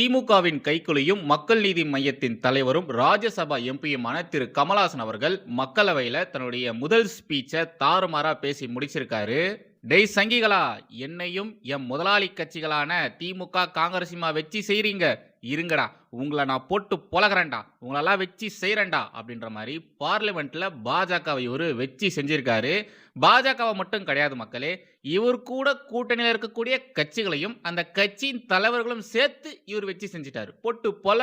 திமுகவின் கைக்குலியும் மக்கள் நீதி மையத்தின் தலைவரும் ராஜ்யசபா எம்பியுமான திரு. கமலாசன் அவர்கள் மக்களவையில் தன்னுடைய முதல் ஸ்பீச்சை தாறுமாறா பேசி முடிச்சிருக்காரு. டெய் சங்கிகளா என்னையும் என் முதலாளி கட்சிகளான திமுக காங்கிரஸுமா வச்சு செய்கிறீங்க இருங்கடா உங்களை நான் போட்டு பொலகிறேன்டா உங்களெல்லாம் வச்சு செய்கிறேன்டா அப்படின்ற மாதிரி பார்லிமெண்ட்டில் பாஜகவை இவர் வச்சு செஞ்சுருக்காரு. பாஜகவை மட்டும் கிடையாது மக்களே இவர் கூட கூட்டணியில் இருக்கக்கூடிய கட்சிகளையும் அந்த கட்சியின் தலைவர்களும் சேர்த்து இவர் வச்சு செஞ்சிட்டாரு. பொட்டு பொல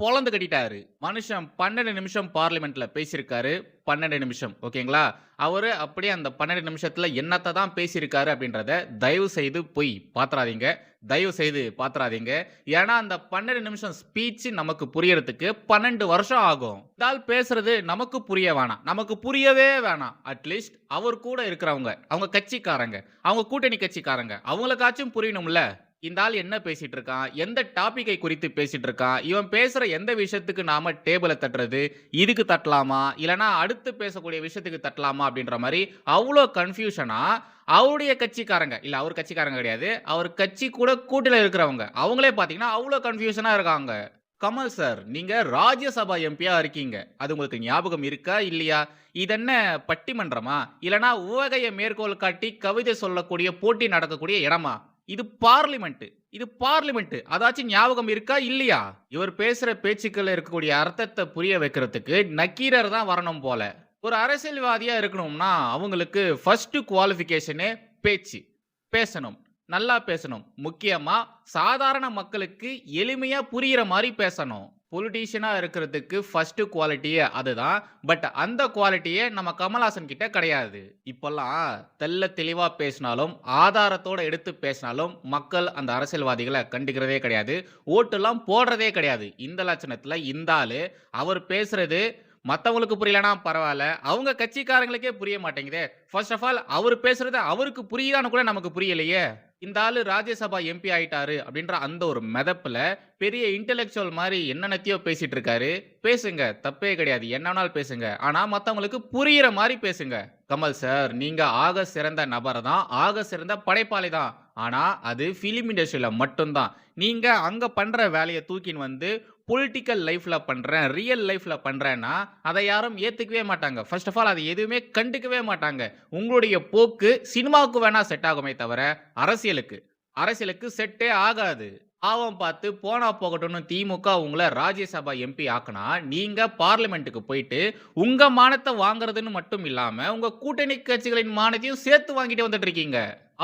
பொலந்து கட்டிட்டாரு. மனுஷன் பன்னெண்டு நிமிஷம் பார்லிமெண்ட்ல பேசியிருக்காரு. பன்னெண்டு நிமிஷம் ஓகேங்களா? அவரு அப்படியே அந்த பன்னெண்டு நிமிஷத்துல என்னத்தை தான் பேசியிருக்காரு அப்படின்றத தயவு செய்து போய் பாத்துறாதீங்க. தயவு செய்து பாத்துறாதீங்க. ஏன்னா அந்த பன்னெண்டு நிமிஷம் ஸ்பீச் நமக்கு புரியறதுக்கு பன்னெண்டு வருஷம் ஆகும். இதால் பேசுறது நமக்கு புரிய வேணாம். நமக்கு புரியவே வேணாம். அட்லீஸ்ட் அவர் கூட இருக்கிறவங்க அவங்க கட்சிக்காரங்க அவங்க கூட்டணி கட்சிக்காரங்க அவங்களுக்காச்சும் புரியணும்ல? இந்த ஆள் என்ன பேசிட்டு இருக்கான் எந்த டாப்பிக்கை குறித்து பேசிட்டு இருக்கான் இவன் பேசுற எந்த விஷயத்துக்கு நாம டேபிளை தட்டுறது? இதுக்கு தட்டலாமா? இல்லைனா அடுத்து பேசக்கூடிய விஷயத்துக்கு தட்டலாமா? அப்படின்ற மாதிரி அவ்வளோ கன்ஃபியூஷனா அவருடைய கட்சிக்காரங்க இல்லை அவர் கட்சிக்காரங்க கிடையாது அவர் கட்சி கூட கூட்டில இருக்கிறவங்க அவங்களே பார்த்தீங்கன்னா அவ்வளோ கன்ஃபியூஷனா இருக்காங்க. கமல் சார் நீங்க ராஜ்யசபா எம்பியா இருக்கீங்க. அது உங்களுக்கு ஞாபகம் இருக்கா? இல்லையா? இதென்ன பட்டிமன்றமா? இல்லைனா உவகையை மேற்கோள் காட்டி கவிதை சொல்லக்கூடிய போட்டி நடக்கக்கூடிய இடமா? இது பார்லிமெண்ட் இது பார்லிமெண்ட் அதாச்சும் ஞாபகம் இருக்கா? இல்லையா? இவர் பேசுற பேச்சுக்கள் இருக்கக்கூடிய அர்த்தத்தை புரிய வைக்கிறதுக்கு நக்கீரர் தான் வரணும் போல. ஒரு அரசியல்வாதியா இருக்கணும்னா அவங்களுக்கு ஃபர்ஸ்ட் குவாலிஃபிகேஷனே பேச்சு. பேசணும். நல்லா பேசணும். முக்கியமா சாதாரண மக்களுக்கு எளிமையா புரியிற மாதிரி பேசணும். பொலிட்டீஷியனாக இருக்கிறதுக்கு ஃபஸ்ட்டு குவாலிட்டியே அதுதான். பட் அந்த குவாலிட்டியே நம்ம கமல்ஹாசன் கிட்ட கிடையாது. இப்போல்லாம் தெல்ல தெளிவாக பேசினாலும் ஆதாரத்தோட எடுத்து பேசினாலும் மக்கள் அந்த அரசியல்வாதிகளை கண்டுக்கிறதே கிடையாது. ஓட்டுலாம் போடுறதே கிடையாது. இந்த லட்சணத்தில் இந்த அவர் பேசுறது மற்றவங்களுக்கு புரியலனா பரவாயில்ல. அவங்க கட்சிக்காரங்களுக்கே புரிய மாட்டேங்குதே. ஃபர்ஸ்ட் ஆஃப் ஆல் அவர் பேசுறது அவருக்கு புரியுதான்னு கூட நமக்கு புரியலையே. இந்த ஆளு ராஜ்யசபா எம்பி ஆயிட்டாரு அப்படின்ற அந்த ஒரு மெதப்புல பெரிய இன்டெலெக்சுவல் மாதிரி என்னென்னத்தையோ பேசிட்டு இருக்காரு. பேசுங்க தப்பே கிடையாது. என்னன்னாலும் பேசுங்க. ஆனா மத்தவங்களுக்கு புரியிற மாதிரி பேசுங்க. கமல் சார் நீங்க ஆக சிறந்த நபர் தான். ஆக சிறந்த படைப்பாளி தான். ஆனா அது ஃபிலிம் இண்டஸ்ட்ரியில மட்டும்தான். நீங்க அங்க பண்ற வேலையை தூக்கின்னு வந்து பொலிட்டிக்கல் லைஃப்பில் பண்ணுறேன் ரியல் லைஃப்பில் பண்ணுறேன்னா அதை யாரும் ஏற்றுக்கவே மாட்டாங்க. ஃபர்ஸ்ட் ஆஃப் ஆல் அதை எதுவுமே கண்டுக்கவே மாட்டாங்க. உங்களுடைய போக்கு சினிமாவுக்கு வேணால் செட் ஆகுமே தவிர அரசியலுக்கு. அரசியலுக்கு செட்டே ஆகாது. பாவம் பார்த்து போனா போகட்டும்னு திமுக உங்களை ராஜ்யசபா எம்பி ஆக்குனா நீங்க பார்லிமெண்ட்டுக்கு போயிட்டு உங்க மானத்தை வாங்குறதுன்னு மட்டும் இல்லாம உங்க கூட்டணி கட்சிகளின் மானத்தையும் சேர்த்து வாங்கிட்டு வந்துட்டு இருக்கீங்க.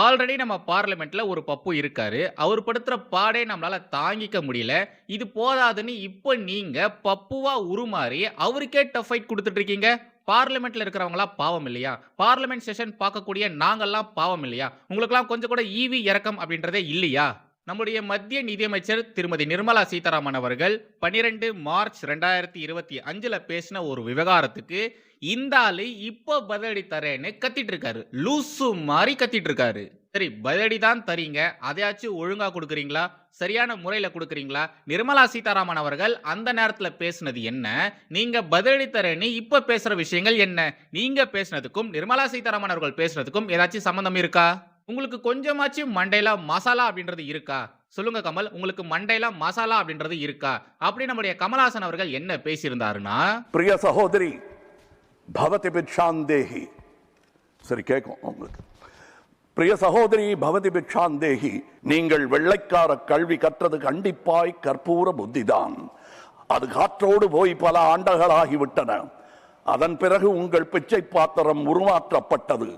ஆல்ரெடி நம்ம பார்லிமெண்ட்ல ஒரு பப்பு இருக்காரு. அவர் படுத்துற பாடே நம்மளால தாங்கிக்க முடியல. இது போதாதுன்னு இப்போ நீங்க பப்புவா உருமாறி அவருக்கே டஃப் ஃபைட் கொடுத்துட்டு இருக்கீங்க. பார்லிமெண்ட்ல இருக்கிறவங்களா பாவம் இல்லையா? பார்லிமெண்ட் செஷன் பார்க்கக்கூடிய நாங்கள்லாம் பாவம் இல்லையா? உங்களுக்கெல்லாம் கொஞ்சம் கூட ஈவி இறக்கம் அப்படின்றதே இல்லையா? நம்முடைய மத்திய நிதியமைச்சர் திருமதி நிர்மலா சீதாராமன் அவர்கள் பன்னிரெண்டு மார்ச் ரெண்டாயிரத்தி இருபத்தி அஞ்சில் பேசின ஒரு விவகாரத்துக்கு இந்த ஆளு இப்போ பதிலடி தரேன்னு கத்திட்டு இருக்காரு லூசு மாதிரி கத்திட்டு இருக்காரு சரி பதிலடி தான் தரீங்க. அதையாச்சும் ஒழுங்காக கொடுக்குறீங்களா? சரியான முறையில் கொடுக்குறீங்களா? நிர்மலா சீதாராமன் அவர்கள் அந்த நேரத்தில் பேசுனது என்ன? நீங்கள் பதிலடி தரேன்னு இப்போ பேசுகிற விஷயங்கள் என்ன? நீங்கள் பேசுனதுக்கும் நிர்மலா சீதாராமன் அவர்கள் பேசுனதுக்கும் ஏதாச்சும் சம்மந்தம் இருக்கா? உங்களுக்கு கொஞ்சமாச்சும் மண்டையில மசாலா அப்படின்றது இருக்கா? சொல்லுங்க கமல். உங்களுக்கு மண்டையில மசாலா அப்படின்றது இருக்கா? அப்படி நம்முடைய கமலாசன் அவர்கள் என்ன பேசியிருந்தாருன்னா பிரிய சகோதரி பவதி பிக்ஷாந்தேகி சரி கேட்கும் உங்களுக்கு. பிரிய சகோதரி பவதி பிக்ஷாந்தேகி நீங்கள் வெள்ளைக்கார கல்வி கற்றது கண்டிப்பாய் கற்பூர புத்திதான். அது காற்றோடு போய் பல ஆண்டுகளாகிவிட்டன. அதன் பிறகு உங்கள் பிச்சை பாத்திரம் உருமாற்றப்பட்டது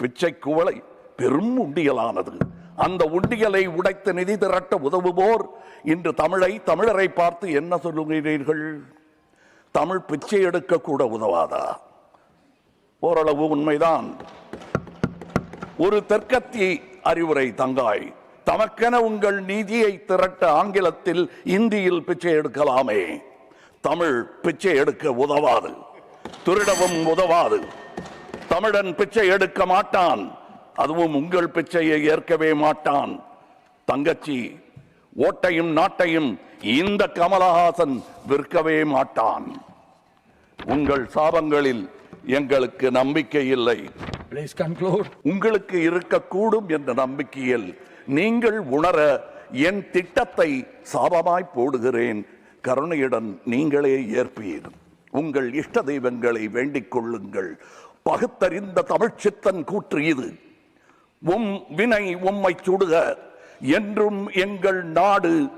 பிச்சை குவளை பெரும் உண்டியலானது. அந்த உண்டியலை உடைத்து நிதி திரட்ட உதவுவோர். இன்று தமிழை தமிழரை பார்த்து என்ன சொல்லுகிறீர்கள்? தமிழ் பிச்சை எடுக்க கூட உதவாதா? ஓரளவு உண்மைதான். ஒரு தெற்கத்தி அறிவுரை தங்காய். தமக்கென உங்கள் நீதியை திரட்ட ஆங்கிலத்தில் இந்தியில் பிச்சை எடுக்கலாமே. தமிழ் பிச்சை எடுக்க உதவாது. திருடவும் உதவாது. தமிழன் பிச்சை எடுக்க மாட்டான். அதுவும் உங்கள் பிச்சையை ஏற்கவே மாட்டான். தங்கச்சி ஓட்டையும் நாட்டையும் இந்த கமலஹாசன் விற்கவே மாட்டான். உங்கள் சாபங்களில் எங்களுக்கு நம்பிக்கை இல்லை. உங்களுக்கு இருக்கக்கூடும் என்ற நம்பிக்கையில் நீங்கள் உணர என் திட்டத்தை சாபமாய் போடுகிறேன். கருணையுடன் நீங்களே ஏற்பீர். உங்கள் இஷ்ட தெய்வங்களை வேண்டிக் கொள்ளுங்கள். பகுத்தறிந்த தமிழ்ச்சித்தன் கூற்று இது. உம் வினை உம்மை சுடுக என்றும் எங்கள் நாடு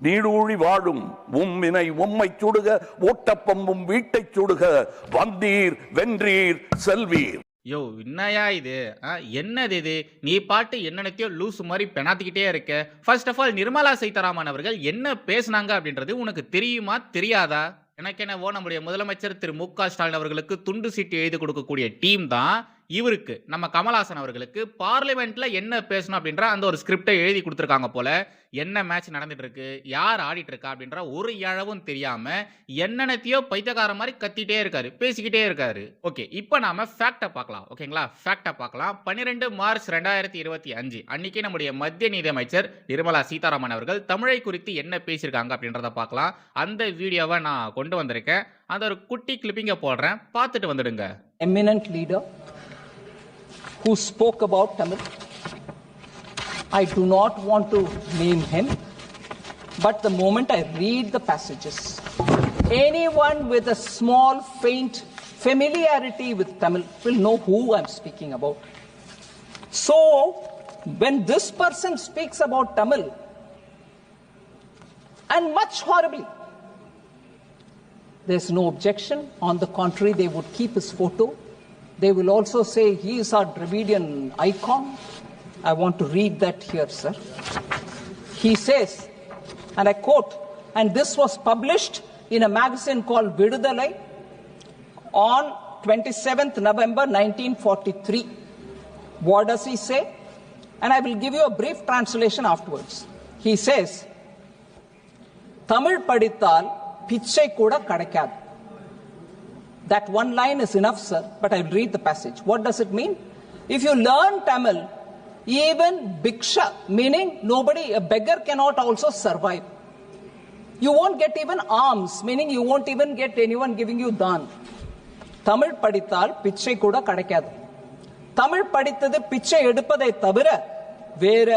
நீடூழி வாழும். உம் வினை உம்மை சுடுக ஓட்டப்பம் உம் சுடுக வந்தீர் வென்றீர் செல்வீர். யோ என்னையா இது? ஆ, என்னது இது? நீ பாட்டு என்னென்னத்தையோ லூஸ் மாதிரி பெணாத்திக்கிட்டே இருக்க. First of all Nirmala Sitharaman அவர்கள் என்ன பேசுனாங்க அப்படின்றது உனக்கு தெரியுமா தெரியாதா? எனக்கு என்னவோ நம்முடைய முதலமைச்சர் திரு மு க ஸ்டாலின் அவர்களுக்கு துண்டு சீட்டு எழுதி கொடுக்கக்கூடிய டீம் தான். இவருக்கு நம்ம கமல்ஹாசன் அவர்களுக்கு பார்லிமெண்ட்ல என்ன பேசணும் அப்படின்ற அந்த ஒரு ஸ்கிரிப்டை எழுதி கொடுத்துருக்காங்க போல என்ன மேட்ச் நடந்துட்டு இருக்கு யார் ஆடிட்டு இருக்கா அப்படின்ற ஒரு இழவும் தெரியாம என்னென்னத்தையோ பைத்தியக்கார மாதிரி கத்திட்டே இருக்காரு பேசிக்கிட்டே இருக்காரு. ஓகே இப்போ நாம ஃபேக்டை பார்க்கலாம். ஓகேங்களா ஃபேக்டை பார்க்கலாம். பன்னிரெண்டு மார்ச் ரெண்டாயிரத்தி இருபத்தி அஞ்சு அன்னைக்கு நம்முடைய மத்திய நிதியமைச்சர் நிர்மலா சீதாராமன் அவர்கள் தமிழை குறித்து என்ன பேசியிருக்காங்க அப்படின்றத பார்க்கலாம். அந்த வீடியோவை நான் கொண்டு வந்திருக்கேன். அந்த ஒரு குட்டி கிளிப்பிங்கை போடுறேன். பார்த்துட்டு வந்துடுங்க. Eminent leader who spoke about Tamil. I do not want to name him, but the moment I read the passages, anyone with a small, faint familiarity with Tamil will know who I'm speaking about. So, when this person speaks about Tamil, and much horribly, there's no objection. On the contrary, they would keep his photo. They will also say he is our Dravidian icon. I want to read that here, sir. He says, and I quote, and this was published in a magazine called Vidudalai on 27th November 1943. What does he say? And I will give you a brief translation afterwards. He says, Tamil படித்தால் பிச்சை கூட கிடைக்காது that one line is enough sir but i'll read the passage what does it mean if you learn tamil even bhiksha meaning nobody a beggar cannot also survive you won't get even alms meaning you won't even get anyone giving you dan Tamil படித்தால் பிச்சை கூட கிடைக்காது தமிழ் படித்தது பிச்சை எடுப்பதை தவிர வேற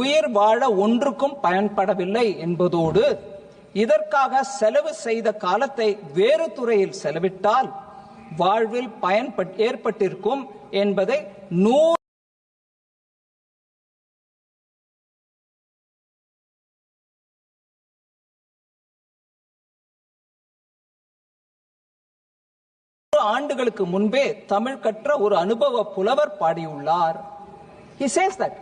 உயிர் வாழ ஒன்றுக்கும் பயன்படவில்லை என்பதோடு இதற்காக செலவு செய்த காலத்தை வேறு துறையில் செலவிட்டால் வாழ்வில் பயன்பட் ஏற்பட்டிருக்கும் என்பதை நூறு ஆண்டுகளுக்கு முன்பே தமிழ் கற்ற ஒரு அனுபவ புலவர் பாடியுள்ளார். He says that.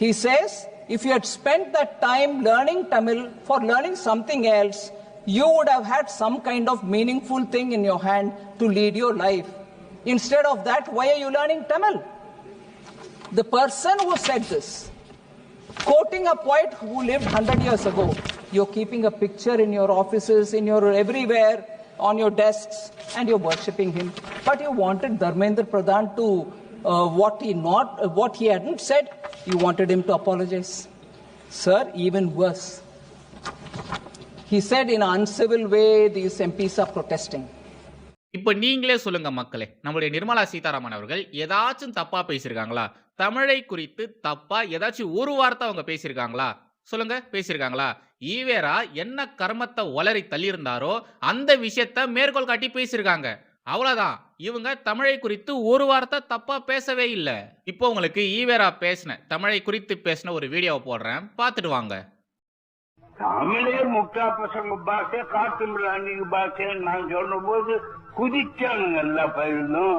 He says if you had spent that time learning tamil for learning something else you would have had some kind of meaningful thing in your hand to lead your life instead of that why are you learning tamil the person who said this quoting a poet who lived 100 years ago. You're keeping a picture in your offices, in your everywhere, on your desks, and you're worshipping him. But you wanted Dharmendra Pradhan to uh, what he not uh, what he hadn't said. You wanted him to apologize, sir. Even worse, he said in an uncivil way, these MPs are protesting. இப்போ நீங்களே சொல்லுங்க மக்களே நம்மளுடைய நிர்மலா சீதாராமன் அவர்கள் ஏதாச்சும் தப்பா பேசியிருக்காங்களா தமிழை குறித்து தப்பா ஏதாச்சும் ஒரு வார்த்தை அவங்க பேசியிருக்காங்களா சொல்லுங்க பேசியிருக்காங்களா ஈவேரா என்ன கர்மத்தை ஒலரி தள்ளியிருந்தாரோ அந்த விஷயத்த மேற்கோள் காட்டி பேசியிருக்காங்க அவ்வளோதான் இவங்க தமிழை குறித்து ஒரு வார்த்தை தப்பா பேசவே இல்லை. இப்போ உங்களுக்கு ஈவேரா பேசின தமிழை குறித்து பேசின ஒரு வீடியோவை போடுறேன். பார்த்துட்டு வாங்க. தமிழே முட்டா பசங்க பாஷை காட்டு மிராண்டிங்க பாஷை நான் சொன்னபோது குதிச்சானுங்க எல்லா பயிலும்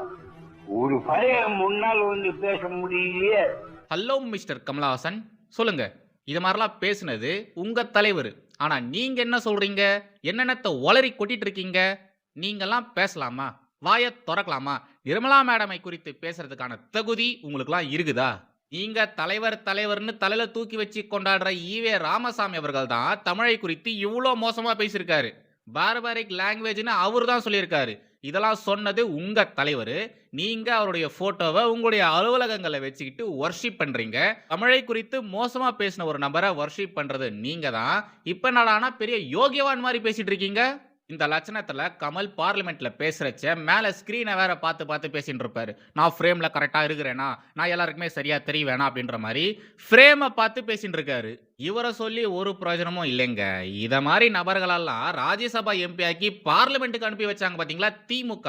ஒரு பையன் முன்னால் வந்து பேச முடியலையே. Hello mister Kamalahasan. சொல்லுங்க. இது மாதிரிலாம் பேசுனது உங்க தலைவர். ஆனா நீங்க என்ன சொல்றீங்க? என்னென்னத்தை ஒளரி கொட்டிட்டு இருக்கீங்க? நீங்கெல்லாம் பேசலாமா? வாயை திறக்கலாமா? நிர்மலா மேடமை குறித்து பேசுறதுக்கான தகுதி உங்களுக்குலாம் இருக்குதா? நீங்க தலைவர் தலைவர்னு தலையில தூக்கி வச்சு கொண்டாடுற ஈவே ராமசாமி அவர்கள் தான் தமிழை குறித்து இவ்வளோ மோசமா பேசியிருக்காரு. பார்பாரிக் லாங்குவேஜ்னு அவர் தான் சொல்லியிருக்காரு. இதெல்லாம் சொன்னது உங்க தலைவர். நீங்க அவருடைய போட்டோவை உங்களுடைய அலுவலகங்களை வச்சுக்கிட்டு ஒர்ஷிப் பண்றீங்க. தமிழை குறித்து மோசமா பேசின ஒரு நபரை ஒர்ஷிப் பண்றது நீங்க தான். இப்ப நாடானா பெரிய யோகியவான் மாதிரி பேசிட்டு இருக்கீங்க? இந்த லட்சணத்தில் கமல் பார்லிமெண்ட்டில் பேசுகிறச்ச மேலே ஸ்க்ரீனை வேற பார்த்து பார்த்து பேசிகிட்டு இருப்பாரு. நான் ஃப்ரேமில் கரெக்டாக இருக்கிறேனா? நான் எல்லாருக்குமே சரியாக தெரியவேணா அப்படின்ற மாதிரி ஃப்ரேமை பார்த்து பேசிகிட்டு இருக்காரு. இவரை சொல்லி ஒரு பிரயோஜனமும் இல்லைங்க. இதை மாதிரி நபர்களெல்லாம் ராஜ்யசபா எம்பி ஆக்கி பார்லிமெண்ட்டுக்கு அனுப்பி வச்சாங்க பார்த்தீங்களா திமுக.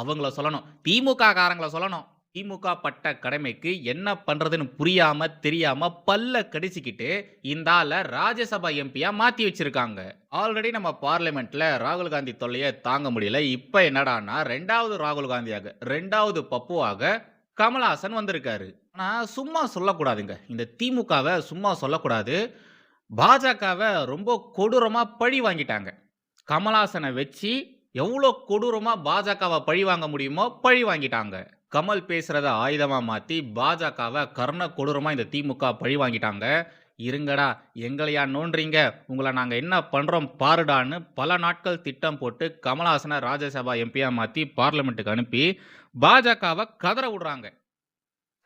அவங்கள சொல்லணும். திமுக காரங்களை சொல்லணும். திமுக பட்ட கடமைக்கு என்ன பண்றதுன்னு புரியாம தெரியாம பல்ல கடிச்சிக்கிட்டு இந்த ஆளை ராஜ்யசபா எம்பியா மாத்தி வச்சிருக்காங்க. ஆல்ரெடி நம்ம பார்லிமெண்ட்ல ராகுல் காந்தி தொல்லையை தாங்க முடியல. இப்ப என்னடான்னா ரெண்டாவது ராகுல் காந்தியாக ரெண்டாவது பப்புவாக கமல்ஹாசன் வந்திருக்காரு. ஆனா சும்மா சொல்லக்கூடாதுங்க. இந்த திமுகவை சும்மா சொல்லக்கூடாது. பாஜகவை ரொம்ப கொடூரமா பழி வாங்கிட்டாங்க. கமல்ஹாசனை வச்சு எவ்வளோ கொடூரமா பாஜகவை பழி வாங்க முடியுமோ பழி வாங்கிட்டாங்க. கமல் பேசுகிறத ஆயுதமாக மாற்றி பாஜகவை கர்ண கொடூரமாக இந்த திமுக பழி வாங்கிட்டாங்க. இருங்கடா எங்களையா நோன்றீங்க உங்களை நாங்கள் என்ன பண்ணுறோம் பாருடான்னு பல நாட்கள் திட்டம் போட்டு கமல்ஹாசனை ராஜ்யசபா எம்பியாக மாற்றி பார்லிமெண்ட்டுக்கு அனுப்பி பாஜகவை கதற விடுறாங்க.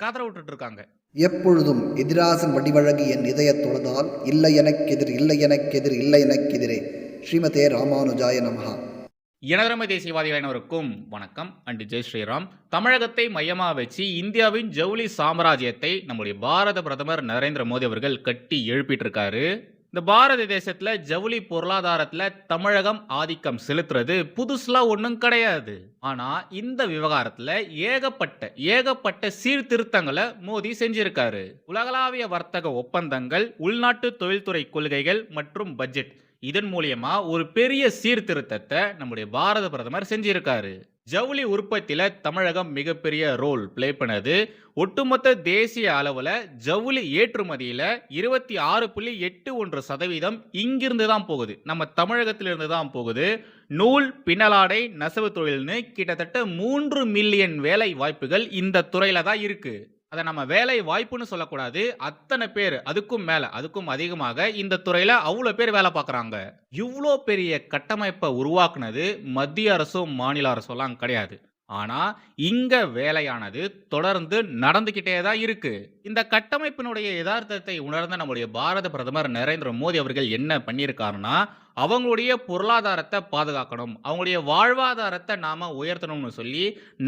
கதற விட்டுட்டு இருக்காங்க எப்பொழுதும் எதிராசன் வடிவழகு என் இதய தொழுதால் இல்லை எனக்கெதிர் இல்லை எனக்கெதிர் இல்லை எனக்கெதிரே ஸ்ரீமதே ராமானுஜாய நமகா இனதரமை தேசியவாதிகள் அனைவருக்கும் வணக்கம். அண்ட் ஜெய் ஸ்ரீராம். தமிழகத்தை மையமாக வச்சு இந்தியாவின் ஜவுளி சாம்ராஜ்யத்தை நம்முடைய பாரத பிரதமர் நரேந்திர மோடி அவர்கள் கட்டி எழுப்பிட்டு இருக்காரு இந்த பாரத தேசத்தில் ஜவுளி பொருளாதாரத்தில் தமிழகம் ஆதிக்கம் செலுத்துறது புதுசுலாம் ஒன்றும் கிடையாது. ஆனால் இந்த விவகாரத்தில் ஏகப்பட்ட ஏகப்பட்ட சீர்திருத்தங்களை மோடி செஞ்சிருக்காரு. உலகளாவிய வர்த்தக ஒப்பந்தங்கள் உள்நாட்டு தொழில்துறை கொள்கைகள் மற்றும் பட்ஜெட் இதன் மூலியமா ஒரு பெரிய சீர்திருத்தத்தை நம்முடைய பாரத பிரதமர் செஞ்சிருக்காரு. ஜவுளி உற்பத்தியில தமிழகம் மிகப்பெரிய ரோல் ப்ளே பண்ணது. ஒட்டுமொத்த தேசிய அளவுல ஜவுளி ஏற்றுமதியில இருபத்தி ஆறு புள்ளி எட்டு ஒன்று சதவீதம் இங்கிருந்து தான் போகுது. நம்ம தமிழகத்திலிருந்து தான் போகுது. நூல் பின்னலாடை நெசவு தொழில்னு கிட்டத்தட்ட மூன்று மில்லியன் வேலை வாய்ப்புகள் இந்த துறையில தான் இருக்கு. அதை நம்ம வேலை வாய்ப்புன்னு சொல்லக்கூடாது. அத்தனை பேர் அதுக்கும் மேலே அதுக்கும் அதிகமாக இந்த துறையில் அவ்வளோ பேர் வேலை பார்க்குறாங்க. இவ்வளோ பெரிய கட்டமைப்பை உருவாக்குனது மத்திய அரசும் மாநில அரசும் கிடையாது. ஆனா இங்க வேலையானது தொடர்ந்து நடந்துகிட்டே தான் இருக்கு. இந்த கட்டமைப்பினுடைய யதார்த்தத்தை உணர்ந்த நம்முடைய பாரத பிரதமர் நரேந்திர மோடி அவர்கள் என்ன பண்ணியிருக்காருன்னா அவங்களுடைய பொருளாதாரத்தை பாதுகாக்கணும் அவங்களுடைய வாழ்வாதாரத்தை நாம உயர்த்தணும்னு சொல்லி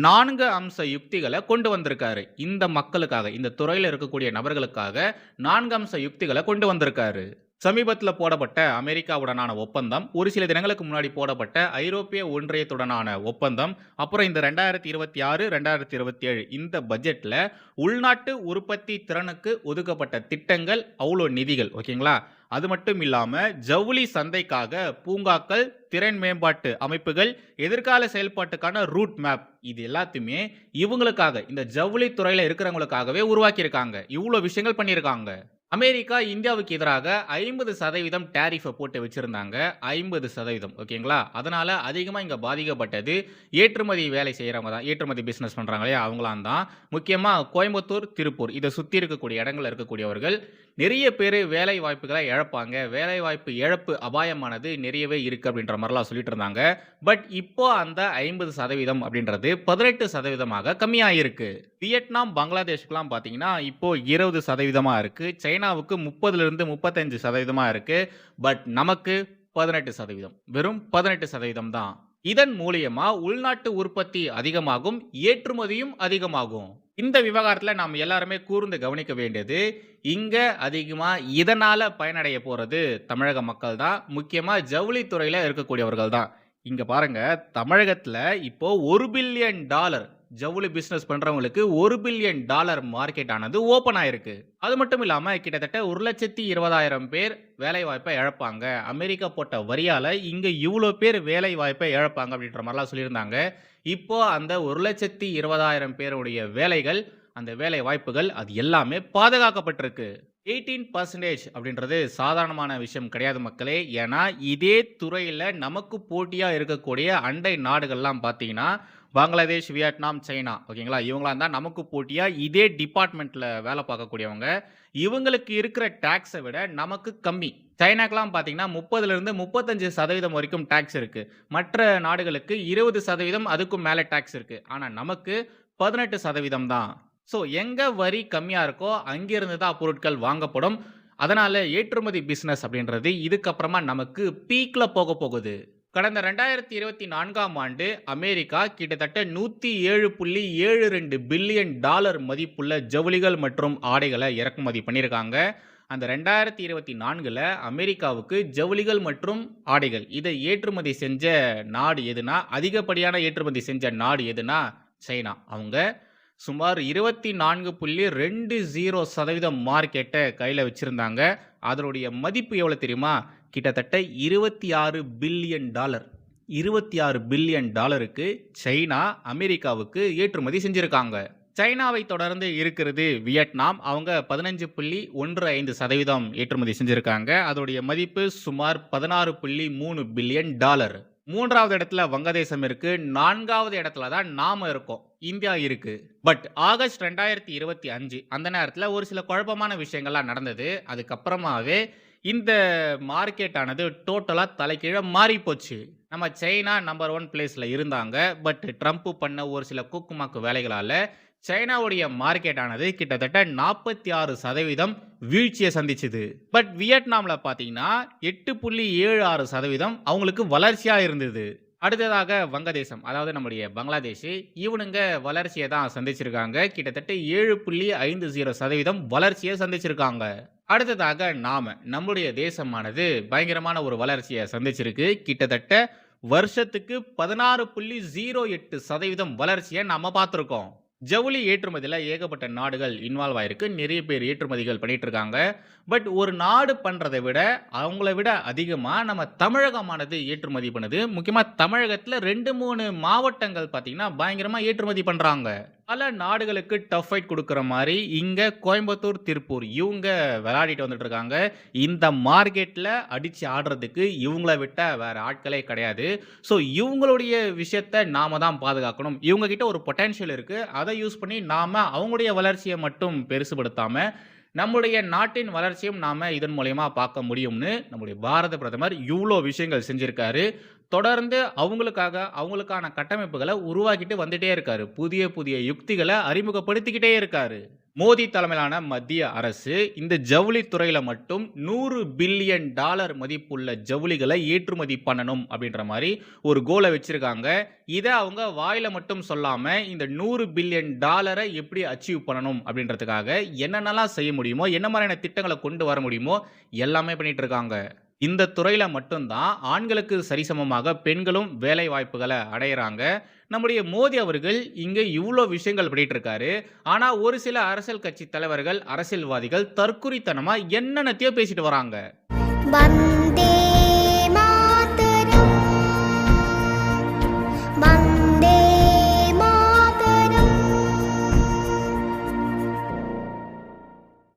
நான்கு அம்ச யுக்திகளை கொண்டு வந்திருக்காரு. இந்த மக்களுக்காக இந்த துறையில் இருக்கக்கூடிய நபர்களுக்காக நான்கு அம்ச யுக்திகளை கொண்டு வந்திருக்காரு. சமீபத்தில் போடப்பட்ட அமெரிக்காவுடனான ஒப்பந்தம் ஒரு சில தினங்களுக்கு முன்னாடி போடப்பட்ட ஐரோப்பிய ஒன்றியத்துடனான ஒப்பந்தம் அப்புறம் இந்த ரெண்டாயிரத்தி இருபத்தி ஆறு ரெண்டாயிரத்தி இருபத்தி ஏழு இந்த பட்ஜெட்டில் உள்நாட்டு உற்பத்தி திறனுக்கு ஒதுக்கப்பட்ட திட்டங்கள் அவ்வளோ நிதிகள் ஓகேங்களா? அது மட்டும் இல்லாமல் ஜவுளி சந்தைக்காக பூங்காக்கள் திறன் மேம்பாட்டு அமைப்புகள் எதிர்கால செயல்பாட்டுக்கான ரூட் மேப் இது எல்லாத்தையுமே இவங்களுக்காக இந்த ஜவுளி துறையில் இருக்கிறவங்களுக்காகவே உருவாக்கியிருக்காங்க. இவ்வளோ விஷயங்கள் பண்ணியிருக்காங்க. அமெரிக்கா இந்தியாவுக்கு எதிராக ஐம்பது சதவீதம் டேரிஃபை போட்டு வச்சுருந்தாங்க. ஐம்பது சதவீதம் ஓகேங்களா? அதனால் அதிகமாக இங்கே பாதிக்கப்பட்டது ஏற்றுமதி வேலை செய்கிறவங்க தான். ஏற்றுமதி பிஸ்னஸ் பண்ணுறாங்க இல்லையா? அவங்களாம் தான். முக்கியமாக கோயம்புத்தூர் திருப்பூர். இதை சுற்றி இருக்கக்கூடிய இடங்களில் இருக்கக்கூடியவர்கள் நிறைய பேர் வேலை வாய்ப்புகளை இழப்பாங்க. வேலை வாய்ப்பு இழப்பு அபாயமானது நிறையவே இருக்குது அப்படின்ற மாதிரிலாம் சொல்லிட்டு இருந்தாங்க. பட் இப்போ அந்த ஐம்பது சதவீதம் அப்படின்றது பதினெட்டு சதவீதமாக கம்மியாயிருக்கு. வியட்நாம் பங்களாதேஷ்க்குலாம் பார்த்தீங்கன்னா இப்போ இருபது சதவீதமாக இருக்குது சைனாவுக்கு முப்பதுலேருந்து முப்பத்தஞ்சு சதவீதமாக இருக்குது பட் நமக்கு பதினெட்டு சதவீதம். வெறும் பதினெட்டு சதவீதம் தான். இதன் மூலியமா உள்நாட்டு உற்பத்தி அதிகமாகும் ஏற்றுமதியும் அதிகமாகும். இந்த விவகாரத்தில் நாம் எல்லாருமே கூர்ந்து கவனிக்க வேண்டியது இங்கே அதிகமாக இதனால் பயனடைய போகிறது தமிழக மக்கள் தான் முக்கியமாக ஜவுளித்துறையில் இருக்கக்கூடியவர்கள் தான். இங்கே பாருங்க தமிழகத்தில் இப்போது ஒரு பில்லியன் டாலர் ஜவுளி பிஸ்னஸ் பண்ணுறவங்களுக்கு ஒரு பில்லியன் டாலர் மார்க்கெட் ஆனது ஓப்பன் ஆயிருக்கு. அது மட்டும் இல்லாமல் கிட்டத்தட்ட ஒரு லட்சத்தி இருபதாயிரம் பேர் வேலை வாய்ப்பை இழப்பாங்க. அமெரிக்கா போட்ட வரியால் இங்கே இவ்வளோ பேர் வேலை வாய்ப்பை இழப்பாங்க அப்படின்ற மாதிரிலாம் சொல்லியிருந்தாங்க. இப்போ அந்த ஒரு லட்சத்தி இருபதாயிரம் பேருடைய வேலைகள் அந்த வேலை வாய்ப்புகள் அது எல்லாமே பாதுகாக்கப்பட்டிருக்கு. எயிட்டீன் பர்சன்டேஜ் அப்படின்றது சாதாரணமான விஷயம் கிடையாது மக்களே. ஏன்னா இதே துறையில் நமக்கு போட்டியாக இருக்கக்கூடிய அண்டை நாடுகள்லாம் பார்த்தீங்கன்னா பங்களாதேஷ் வியட்நாம் சைனா. ஓகேங்களா? இவங்களாம் தான் நமக்கு போட்டியாக இதே டிபார்ட்மெண்ட்டில் வேலை பார்க்கக்கூடியவங்க. இவங்களுக்கு இருக்கிற டேக்ஸை விட நமக்கு கம்மி. சைனாக்கெலாம் பார்த்தீங்கன்னா முப்பதுலேருந்து முப்பத்தஞ்சு சதவீதம் வரைக்கும் டேக்ஸ் இருக்குது மற்ற நாடுகளுக்கு இருபது சதவீதம் அதுக்கும் மேலே டேக்ஸ் இருக்குது ஆனால் நமக்கு பதினெட்டு சதவீதம் தான். ஸோ எங்கே வரி கம்மியாக இருக்கோ அங்கேருந்து தான் பொருட்கள் வாங்கப்படும். அதனால் ஏற்றுமதி பிஸ்னஸ் அப்படின்றது இதுக்கப்புறமா நமக்கு பீக்கில் போக போகுது. கடந்த ரெண்டாயிரத்தி இருபத்தி நான்காம் ஆண்டு அமெரிக்கா கிட்டத்தட்ட நூற்றி ஏழு புள்ளி ஏழு ரெண்டு பில்லியன் டாலர் மதிப்புள்ள ஜவுளிகள் மற்றும் ஆடைகளை இறக்குமதி பண்ணியிருக்காங்க. அந்த ரெண்டாயிரத்தி இருபத்தி நான்கில் அமெரிக்காவுக்கு ஜவுளிகள் மற்றும் ஆடைகள் இதை ஏற்றுமதி செஞ்ச நாடு எதுனா அதிகப்படியான ஏற்றுமதி செஞ்ச நாடு எதுனா சைனா. அவங்க சுமார் இருபத்தி நான்கு புள்ளி ரெண்டு ஜீரோ சதவீதம் மார்க்கெட்டை கையில் வச்சுருந்தாங்க. அதனுடைய மதிப்பு எவ்வளோ தெரியுமா? கிட்டத்தட்ட இருபத்தி ஆறு பில்லியன் டாலர். இருபத்தி ஆறு பில்லியன் டாலருக்கு சைனா அமெரிக்காவுக்கு ஏற்றுமதி செஞ்சுருக்காங்க. சைனாவை தொடர்ந்து இருக்கிறது வியட்நாம். அவங்க பதினஞ்சு புள்ளி ஒன்று ஐந்து சதவீதம் ஏற்றுமதி செஞ்சுருக்காங்க. அதோடைய மதிப்பு சுமார் பதினாறு புள்ளி மூணு பில்லியன் டாலர். மூன்றாவது இடத்துல வங்கதேசம் இருக்கு. நான்காவது இடத்துல தான் நாம இருக்கோம். இந்தியா இருக்கு. பட் ஆகஸ்ட் ரெண்டாயிரத்தி இருபத்தி அஞ்சு அந்த நேரத்தில் ஒரு சில குழப்பமான விஷயங்கள்லாம் நடந்தது. அதுக்கப்புறமாவே இந்த மார்க்கெட் ஆனது டோட்டலாக தலைக்கீழே மாறி போச்சு நம்ம சைனா நம்பர் ஒன் பிளேஸில் இருந்தாங்க. பட் ட்ரம்ப் பண்ண ஒரு சில கூக்குமாக்கு வேலைகளால் சைனாவுடைய மார்க்கெட் ஆனது கிட்டத்தட்ட நாற்பத்தி ஆறு சதவீதம் வீழ்ச்சியை சந்திச்சுது. பட் வியட்நாமில் பார்த்தீங்கன்னா எட்டு புள்ளி ஏழு ஆறு சதவீதம் அவங்களுக்கு வளர்ச்சியாக இருந்தது. அடுத்ததாக வங்கதேசம் அதாவது நம்முடைய பங்களாதேஷ் இவனுங்க வளர்ச்சியை தான் சந்திச்சிருக்காங்க. கிட்டத்தட்ட ஏழு புள்ளி ஐந்து ஜீரோ சதவீதம் வளர்ச்சியை சந்திச்சிருக்காங்க. அடுத்ததாக நாம் நம்முடைய தேசமானது பயங்கரமான ஒரு வளர்ச்சியை சந்திச்சிருக்கு. கிட்டத்தட்ட வருஷத்துக்கு பதினாறு புள்ளி ஜீரோ எட்டு சதவீதம் வளர்ச்சியை நம்ம பார்த்துருக்கோம். ஜவுளி ஏற்றுமதியில் ஏகப்பட்ட நாடுகள் இன்வால்வ் ஆயிருக்கு. நிறைய பேர் ஏற்றுமதிகள் பண்ணிட்டு இருக்காங்க பட் ஒரு நாடு பண்ணுறதை விட அவங்கள விட அதிகமாக நம்ம தமிழகமானது ஏற்றுமதி பண்ணுது. முக்கியமாக தமிழகத்தில் ரெண்டு மூணு மாவட்டங்கள் பார்த்திங்கன்னா பயங்கரமாக ஏற்றுமதி பண்ணுறாங்க பல நாடுகளுக்கு டஃப் ஃபைட் கொடுக்குற மாதிரி இங்கே கோயம்புத்தூர் திருப்பூர் இவங்க விளையாடிட்டு வந்துட்டு இருக்காங்க. இந்த மார்க்கெட்டில் அடித்து ஆடுறதுக்கு இவங்கள விட்ட வேற ஆட்களே கிடையாது. ஸோ இவங்களுடைய விஷயத்த நாம தான் பாதுகாக்கணும். இவங்கக்கிட்ட ஒரு பொட்டென்ஷியல் இருக்குது அதை யூஸ் பண்ணி நாம் அவங்களுடைய வளர்ச்சியை மட்டும் பெருசுபடுத்தாமல் நம்முடைய நாட்டின் வளர்ச்சியும் நாம் இதன் மூலயமா பார்க்க முடியும்னு நம்முடைய பாரத பிரதமர் இவ்வளோ விஷயங்கள் செஞ்சுருக்காரு. தொடர்ந்து அவங்களுக்காக அவங்களுக்கான கட்டமைப்புகளை உருவாக்கிட்டு வந்துட்டே இருக்காரு. புதிய புதிய யுக்திகளை அறிமுகப்படுத்திக்கிட்டே இருக்காரு. மோடி தலைமையிலான மத்திய அரசு இந்த ஜவுளி துறையில மட்டும் நூறு பில்லியன் டாலர் மதிப்புள்ள ஜவுளிகளை ஏற்றுமதி பண்ணணும் அப்படின்ற மாதிரி ஒரு கோலை வச்சிருக்காங்க. இதை அவங்க வாயில மட்டும் சொல்லாம இந்த நூறு பில்லியன் டாலரை எப்படி அச்சீவ் பண்ணணும் அப்படின்றதுக்காக என்னென்னலாம் செய்ய முடியுமோ என்ன மாதிரியான திட்டங்களை கொண்டு வர முடியுமோ எல்லாமே பண்ணிட்டு இருக்காங்க. இந்த துறையில் மட்டும்தான் ஆண்களுக்கு சரிசமமாக பெண்களும் வேலை வாய்ப்புகளை அடையிறாங்க. நம்முடைய மோடி அவர்கள் இங்கே இவ்வளோ விஷயங்கள் பண்ணிகிட்ருக்காரு ஆனால் ஒரு சில அரசியல் கட்சி தலைவர்கள் அரசியல்வாதிகள் தற்குறித்தனமாக என்னென்னத்தையோ பேசிட்டு வராங்க.